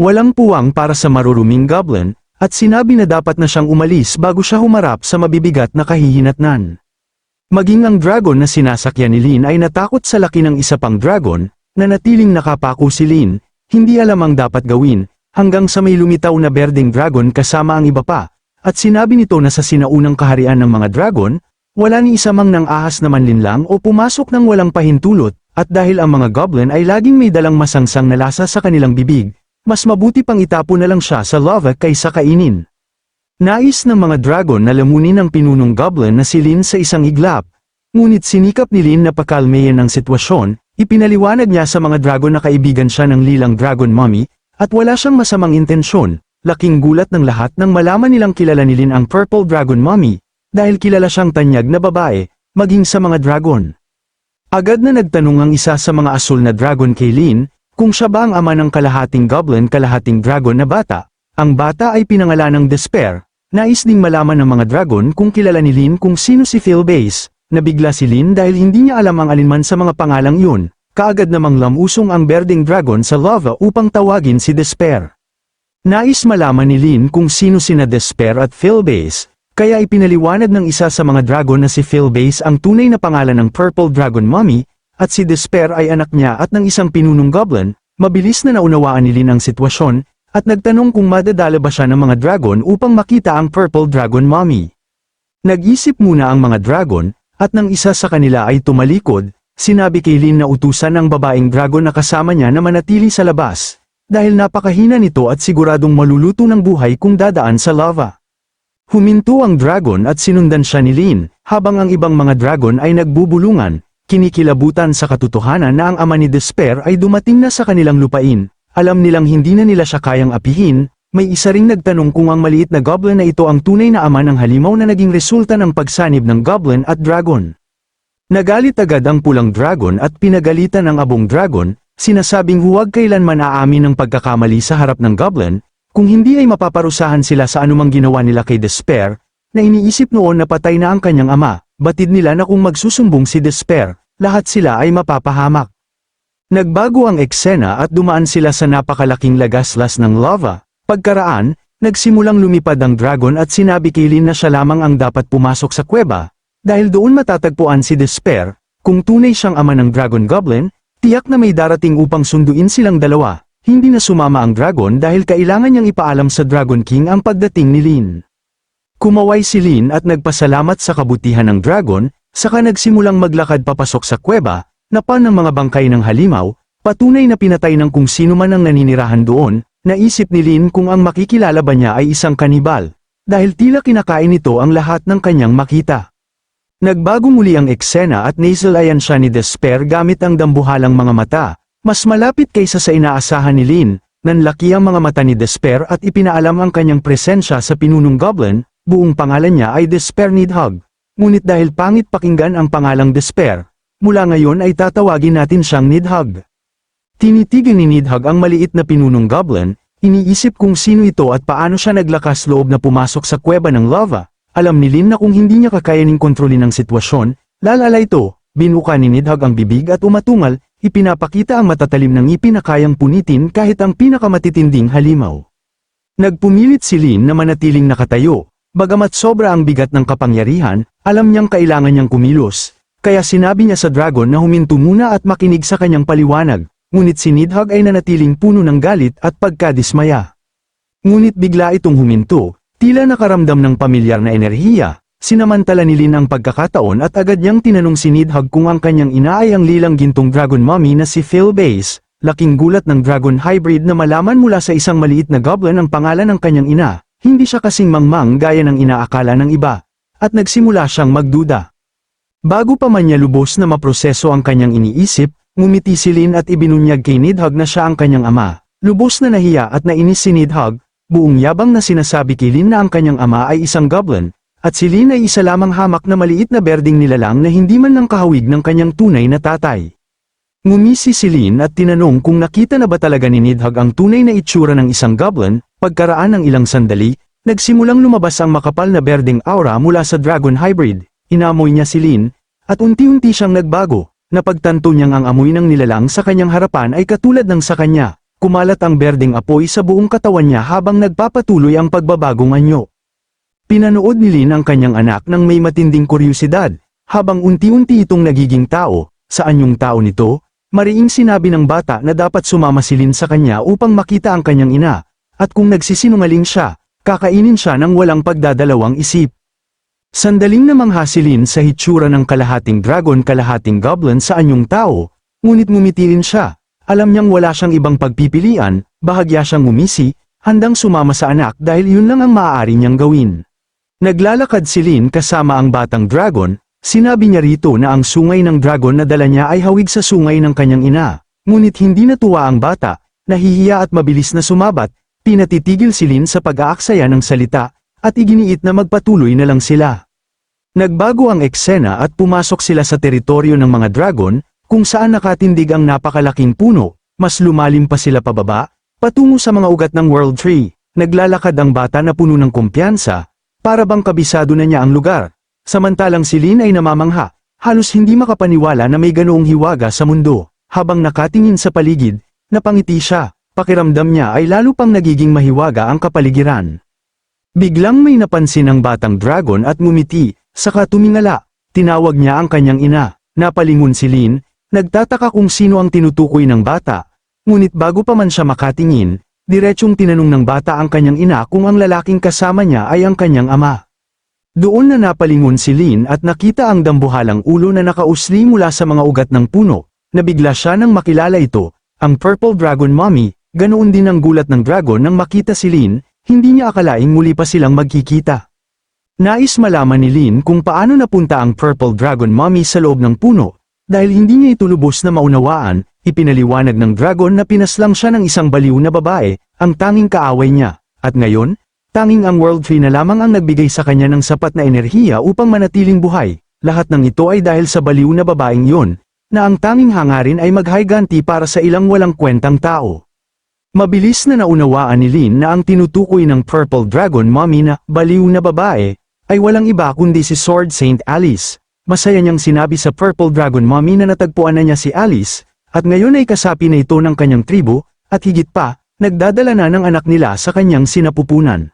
Walang puwang para sa maruruming goblin, at sinabi na dapat na siyang umalis bago siya humarap sa mabibigat na kahihinatnan. Maging ang dragon na sinasakyan ni Lin ay natakot sa laki ng isa pang dragon, na natiling nakapako si Lin, hindi alam ang dapat gawin, hanggang sa may lumitaw na berdeng dragon kasama ang iba pa, at sinabi nito na sa sinaunang kaharian ng mga dragon, wala ni isa mang nang ahas na manlinlang o pumasok ng walang pahintulot, at dahil ang mga goblin ay laging may dalang masangsang na lasa sa kanilang bibig, mas mabuti pang itapo na lang siya sa lava kaysa kainin. Nais ng mga dragon na lamunin ang pinunong goblin na si Lin sa isang iglap, ngunit sinikap ni Lin na pakalmayan ang sitwasyon, ipinaliwanag niya sa mga dragon na kaibigan siya ng lilang dragon mommy, at wala siyang masamang intensyon, laking gulat ng lahat nang malaman nilang kilala ni Lin ang purple dragon mommy, dahil kilala siyang tanyag na babae, maging sa mga dragon. Agad na nagtanong ang isa sa mga asul na dragon kay Lin, kung siya ba ang ama ng kalahating goblin kalahating dragon na bata. Ang bata ay pinangalan ng Despair, nais ding malaman ng mga dragon kung kilala ni Lin kung sino si Phil Base, nabigla si Lin dahil hindi niya alam ang alinman sa mga pangalang yun, kaagad namang lamusong ang berdeng dragon sa lava upang tawagin si Despair. Nais malaman ni Lin kung sino sina Despair at Phil Base, kaya ipinaliwanag ng isa sa mga dragon na si Phil Base ang tunay na pangalan ng Purple Dragon Mommy, at si Despair ay anak niya at ng isang pinunong goblin, mabilis na naunawaan ni Lin ang sitwasyon, at nagtanong kung madadala ba siya ng mga dragon upang makita ang Purple Dragon Mommy. Nag-isip muna ang mga dragon, at nang isa sa kanila ay tumalikod, sinabi kay Lin na utusan ang babaeng dragon na kasama niya na manatili sa labas, dahil napakahina nito at siguradong maluluto ng buhay kung dadaan sa lava. Huminto ang dragon at sinundan siya ni Lin, habang ang ibang mga dragon ay nagbubulungan, kinikilabutan sa katotohanan na ang ama ni Despair ay dumating na sa kanilang lupain, alam nilang hindi na nila siya kayang apihin, may isa ring nagtanong kung ang maliit na goblin na ito ang tunay na ama ng halimaw na naging resulta ng pagsanib ng goblin at dragon. Nagalit agad ang pulang dragon at pinagalitan ang abong dragon, sinasabing huwag kailanman aamin ng pagkakamali sa harap ng goblin, kung hindi ay mapaparusahan sila sa anumang ginawa nila kay Despair, na iniisip noon na patay na ang kanyang ama, batid nila na kung magsusumbong si Despair, lahat sila ay mapapahamak. Nagbago ang eksena at dumaan sila sa napakalaking lagaslas ng lava, pagkaraan, nagsimulang lumipad ang dragon at sinabi kay Lin na siya lamang ang dapat pumasok sa kuweba, dahil doon matatagpuan si Despair, kung tunay siyang ama ng Dragon Goblin, tiyak na may darating upang sunduin silang dalawa, hindi na sumama ang dragon dahil kailangan niyang ipaalam sa Dragon King ang pagdating ni Lin. Kumaway si Lin at nagpasalamat sa kabutihan ng dragon, saka nagsimulang maglakad papasok sa kuweba, napan ng mga bangkay ng halimaw, patunay na pinatay ng kung sino man ang naninirahan doon, naisip ni Lin kung ang makikilala ba niya ay isang kanibal, dahil tila kinakain nito ang lahat ng kanyang makita. Nagbago muli ang eksena at nasalayan siya ni Despair gamit ang dambuhalang mga mata, mas malapit kaysa sa inaasahan ni Lin, nanlaki ang mga mata ni Despair at ipinaalam ang kanyang presensya sa pinunong goblin, buong pangalan niya ay Despair Nidhogg. Ngunit dahil pangit pakinggan ang pangalang Despair, mula ngayon ay tatawagin natin siyang Nidhogg. Tinitigan ni Nidhogg ang maliit na pinunong goblin, iniisip kung sino ito at paano siya naglakas loob na pumasok sa kuweba ng lava. Alam ni Lin na kung hindi niya kakayaning kontrolin ang sitwasyon, lalala ito, binuka ni Nidhogg ang bibig at umatungal, ipinapakita ang matatalim ng ngipin na kayang punitin kahit ang pinakamatitinding halimaw. Nagpumilit si Lin na manatiling nakatayo, bagamat sobra ang bigat ng kapangyarihan, alam niyang kailangan niyang kumilos, kaya sinabi niya sa dragon na huminto muna at makinig sa kanyang paliwanag, ngunit si Nidhogg ay nanatiling puno ng galit at pagkadismaya. Ngunit bigla itong huminto, tila nakaramdam ng pamilyar na enerhiya, sinamantala ni Lin ang pagkakataon at agad niyang tinanong si Nidhogg kung ang kanyang ina ay ang lilang gintong dragon mommy na si Phil Base, laking gulat ng dragon hybrid na malaman mula sa isang maliit na goblin ang pangalan ng kanyang ina, hindi siya kasing mangmang gaya ng inaakala ng iba, at nagsimula siyang magduda. Bago pa man niya lubos na maproseso ang kanyang iniisip, ngumiti si Lin at ibinunyag kay Nidhogg na siya ang kanyang ama. Lubos na nahiya at nainis si Nidhogg, buong yabang na sinasabi kay Lin na ang kanyang ama ay isang goblin, at si Lin ay isa lamang hamak na maliit na berding nilalang na hindi man lang kahawig ng kanyang tunay na tatay. Ngumisi si Lin at tinanong kung nakita na ba talaga ni Nidhogg ang tunay na itsura ng isang goblin, pagkaraan ng ilang sandali, nagsimulang lumabas ang makapal na berdeng aura mula sa dragon hybrid, inamoy niya si Lin, at unti-unti siyang nagbago, napagtanto niyang ang amoy ng nilalang sa kanyang harapan ay katulad ng sa kanya, kumalat ang berdeng apoy sa buong katawan niya habang nagpapatuloy ang pagbabagong anyo. Pinanood ni Lin ang kanyang anak ng may matinding kuryosidad, habang unti-unti itong nagiging tao, sa anyong tao nito, mariing sinabi ng bata na dapat sumama si Lin sa kanya upang makita ang kanyang ina, at kung nagsisinungaling siya, kakainin siya ng walang pagdadalawang isip. Sandaling namangha si Lin sa hitsura ng kalahating dragon kalahating goblin sa anyong tao, ngunit ngumiti rin siya. Alam niyang wala siyang ibang pagpipilian, bahagya siyang umisi, handang sumama sa anak dahil yun lang ang maaari niyang gawin. Naglalakad si Lin kasama ang batang dragon, sinabi niya rito na ang sungay ng dragon na dala niya ay hawig sa sungay ng kanyang ina, ngunit hindi natuwa ang bata, nahihiya at mabilis na sumabat, pinatitigil si Lin sa pag-aaksaya ng salita, at iginiit na magpatuloy na lang sila. Nagbago ang eksena at pumasok sila sa teritoryo ng mga dragon, kung saan nakatindig ang napakalaking puno, mas lumalim pa sila pababa, patungo sa mga ugat ng World Tree, naglalakad ang bata na puno ng kumpiyansa, para bang kabisado na niya ang lugar. Samantalang si Lin ay namamangha, halos hindi makapaniwala na may ganoong hiwaga sa mundo, habang nakatingin sa paligid, napangiti siya, pakiramdam niya ay lalo pang nagiging mahiwaga ang kapaligiran. Biglang may napansin ang batang dragon at ngumiti, saka tumingala, tinawag niya ang kanyang ina, napalingon si Lin, nagtataka kung sino ang tinutukoy ng bata, ngunit bago pa man siya makatingin, diretsong tinanong ng bata ang kanyang ina kung ang lalaking kasama niya ay ang kanyang ama. Doon na napalingon si Lin at nakita ang dambuhalang ulo na nakausli mula sa mga ugat ng puno, nabigla siya nang makilala ito, ang Purple Dragon Mommy, ganoon din ang gulat ng dragon nang makita si Lin, hindi niya akalaing muli pa silang magkikita. Nais malaman ni Lin kung paano napunta ang Purple Dragon Mommy sa loob ng puno, dahil hindi niya ito lubos na maunawaan, ipinaliwanag ng dragon na pinaslang siya ng isang baliw na babae, ang tanging kaaway niya, at ngayon, tanging ang World Tree na lamang ang nagbigay sa kanya ng sapat na enerhiya upang manatiling buhay, lahat ng ito ay dahil sa baliw na babaeng yon, na ang tanging hangarin ay maghayganti para sa ilang walang kwentang tao. Mabilis na naunawaan ni Lin na ang tinutukoy ng Purple Dragon Mommy na baliw na babae, ay walang iba kundi si Sword Saint Alice. Masaya niyang sinabi sa Purple Dragon Mommy na natagpuan na niya si Alice, at ngayon ay kasapi na ito ng kanyang tribo, at higit pa, nagdadala na ng anak nila sa kanyang sinapupunan.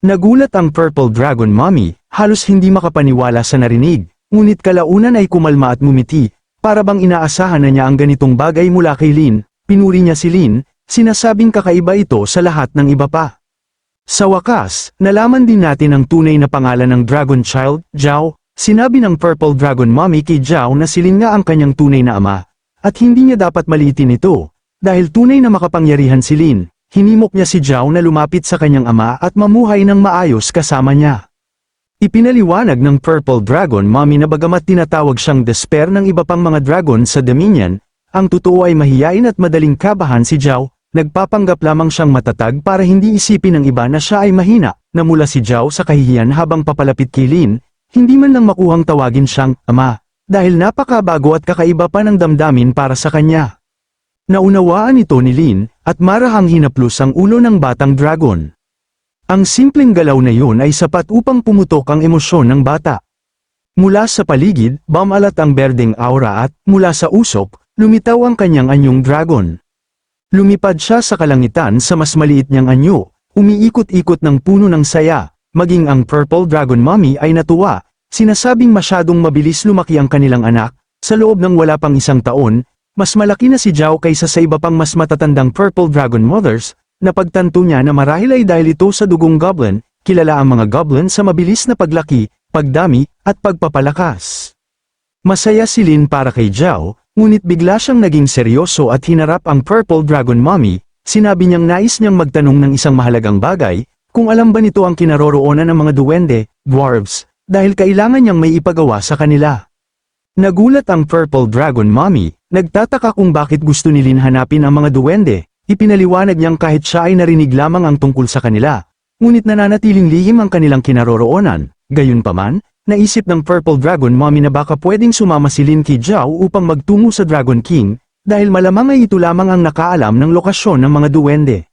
Nagulat ang Purple Dragon Mommy, halos hindi makapaniwala sa narinig, ngunit kalaunan ay kumalma at ngumiti, para bang inaasahan na niya ang ganitong bagay mula kay Lin, pinuri niya si Lin, sinasabing kakaiba ito sa lahat ng iba pa. Sa wakas, nalaman din natin ang tunay na pangalan ng Dragon Child, Zhao, sinabi ng Purple Dragon Mommy kay Zhao na silin nga ang kanyang tunay na ama, at hindi niya dapat maliitin ito, dahil tunay na makapangyarihan si Lin, hinimok niya si Zhao na lumapit sa kanyang ama at mamuhay ng maayos kasama niya. Ipinaliwanag ng Purple Dragon Mommy na bagamat tinatawag siyang despair ng iba pang mga dragon sa Dominion, ang totoo ay mahiyain at madaling kabahan si Zhao, Nagpapanggap lamang siyang matatag para hindi isipin ng iba na siya ay mahina, na mula si Zhao sa kahihiyan habang papalapit kay Lin, hindi man lang makuhang tawagin siyang ama, dahil napakabago at kakaiba pa ng damdamin para sa kanya. Naunawaan ito ni Lin, at marahang hinaplos ang ulo ng batang dragon. Ang simpleng galaw na yun ay sapat upang pumutok ang emosyon ng bata. Mula sa paligid, bamalat ang berdeng aura at, mula sa usok, lumitaw ang kanyang anyong dragon. Lumipad siya sa kalangitan sa mas maliit niyang anyo, umiikot-ikot ng puno ng saya, maging ang Purple Dragon Mommy ay natuwa, sinasabing masyadong mabilis lumaki ang kanilang anak, sa loob ng wala pang isang taon, mas malaki na si Zhao kaysa sa iba pang mas matatandang Purple Dragon Mothers, napagtanto niya na marahil ay dahil ito sa dugong goblin, kilala ang mga goblin sa mabilis na paglaki, pagdami, at pagpapalakas. Masaya si Lin para kay Zhao, Ngunit bigla siyang naging seryoso at hinarap ang Purple Dragon Mommy, sinabi niyang nais niyang magtanong ng isang mahalagang bagay, kung alam ba nito ang kinaroroonan ng mga duwende, dwarves, dahil kailangan niyang may ipagawa sa kanila. Nagulat ang Purple Dragon Mommy, nagtataka kung bakit gusto ni Lin hanapin ang mga duwende, ipinaliwanag niyang kahit siya ay narinig lamang ang tungkol sa kanila, ngunit nananatiling lihim ang kanilang kinaroroonan, gayunpaman, Naisip ng Purple Dragon Mommy na baka pwedeng sumama si Lin Ki Jiao upang magtungo sa Dragon King, dahil malamang ay ito lamang ang nakaalam ng lokasyon ng mga duwende.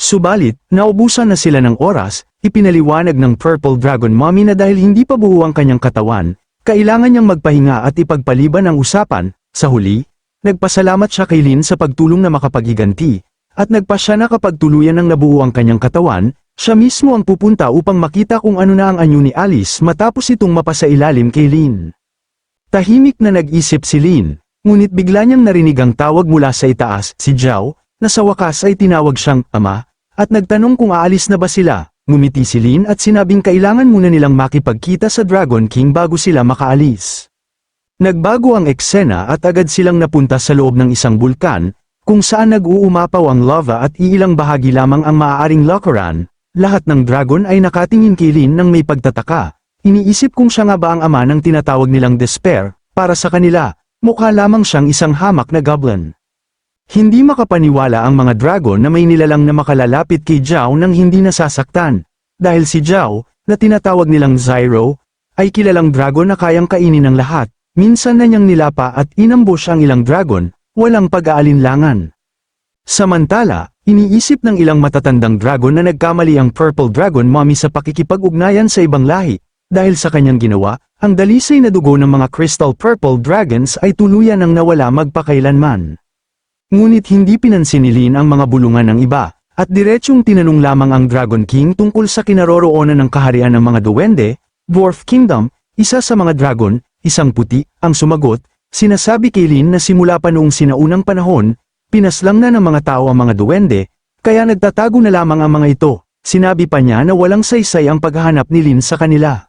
Subalit, naubusan na sila ng oras, ipinaliwanag ng Purple Dragon Mommy na dahil hindi pa buo ang kanyang katawan, kailangan niyang magpahinga at ipagpaliban ang usapan, sa huli, nagpasalamat siya kay Lin sa pagtulong na makapaghiganti, at nagpa siya na kapag tuluyan ng nabuo ang kanyang katawan, siya mismo ang pupunta upang makita kung ano na ang anyo ni Alice matapos itong mapasailalim kay Lin. Tahimik na nag-isip si Lin, ngunit bigla niyang narinig ang tawag mula sa itaas, si Zhao, na sa wakas ay tinawag siyang ama, at nagtanong kung aalis na ba sila. Ngumiti si Lin at sinabing kailangan muna nilang makipagkita sa Dragon King bago sila makaalis. Nagbago ang eksena at agad silang napunta sa loob ng isang bulkan, kung saan nag-uumapaw ang lava at iilang bahagi lamang ang maaaring lockeran, lahat ng dragon ay nakatingin kay Lin ng may pagtataka. Iniisip kung siya nga ba ang ama ng tinatawag nilang despair, para sa kanila, mukha lamang siyang isang hamak na goblin. Hindi makapaniwala ang mga dragon na may nilalang na makalalapit kay Zhao nang hindi nasasaktan. Dahil si Zhao, na tinatawag nilang Zyro, ay kilalang dragon na kayang kainin ng lahat. Minsan na niyang nilapa at inambush ang ilang dragon, walang pag-aalinlangan. Samantala, iniisip ng ilang matatandang dragon na nagkamali ang Purple Dragon Mommy sa pakikipag-ugnayan sa ibang lahi. Dahil sa kanyang ginawa, ang dalisay na dugo ng mga Crystal Purple Dragons ay tuluyan ang nawala magpakailanman. Ngunit hindi pinansin ni Lin ang mga bulungan ng iba, at diretsyong tinanong lamang ang Dragon King tungkol sa kinaroroonan ng kaharian ng mga duwende, Dwarf Kingdom, isa sa mga dragon, isang puti, ang sumagot, sinasabi kay Lin na simula pa noong sinaunang panahon, pinaslang na ng mga tao ang mga duwende, kaya nagtatago na lamang ang mga ito. Sinabi pa niya na walang saysay ang paghahanap ni Lin sa kanila.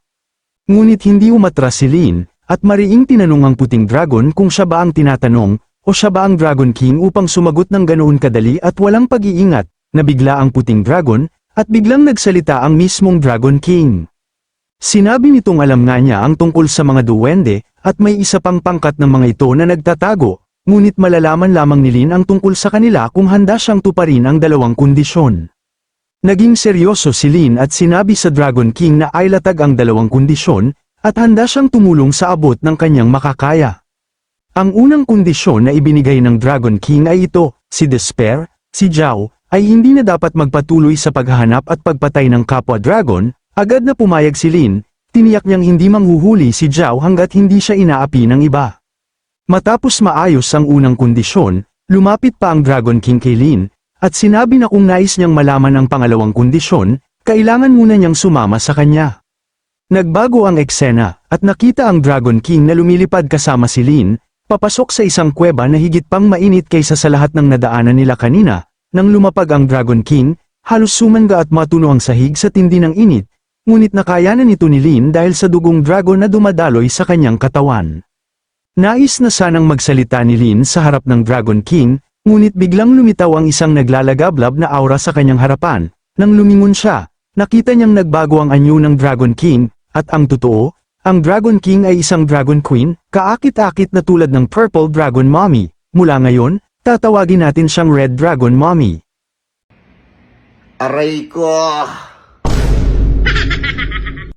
Ngunit hindi umatras si Lin, at mariing tinanong ang puting dragon kung siya ba ang tinatanong, o siya ba ang Dragon King upang sumagot ng ganoon kadali at walang pag-iingat, nabigla ang puting dragon, at biglang nagsalita ang mismong Dragon King. Sinabi nitong alam nga niya ang tungkol sa mga duwende, at may isa pang pangkat ng mga ito na nagtatago, ngunit malalaman lamang ni Lin ang tungkol sa kanila kung handa siyang tuparin ang dalawang kondisyon. Naging seryoso si Lin at sinabi sa Dragon King na ay latag ang dalawang kondisyon, at handa siyang tumulong sa abot ng kanyang makakaya. Ang unang kondisyon na ibinigay ng Dragon King ay ito, si Despair, si Zhao, ay hindi na dapat magpatuloy sa paghahanap at pagpatay ng kapwa dragon, agad na pumayag si Lin, tiniyak niyang hindi manghuhuli si Zhao hanggat hindi siya inaapi ng iba. Matapos maayos ang unang kondisyon, lumapit pa ang Dragon King kay Lin, at sinabi na kung nais niyang malaman ang pangalawang kondisyon, kailangan muna niyang sumama sa kanya. Nagbago ang eksena, at nakita ang Dragon King na lumilipad kasama si Lin, papasok sa isang kuweba na higit pang mainit kaysa sa lahat ng nadaanan nila kanina, nang lumapag ang Dragon King, halos sumangga at matuno ang sahig sa tindi ng init, ngunit nakayanan nito ni Lin dahil sa dugong dragon na dumadaloy sa kanyang katawan. Nais na sanang magsalita ni Lin sa harap ng Dragon King, ngunit biglang lumitaw ang isang naglalagablab na aura sa kanyang harapan. Nang lumingon siya, nakita niyang nagbago ang anyo ng Dragon King, at ang totoo, ang Dragon King ay isang Dragon Queen, kaakit-akit na tulad ng Purple Dragon Mommy. Mula ngayon, tatawagin natin siyang Red Dragon Mommy. Aray ko!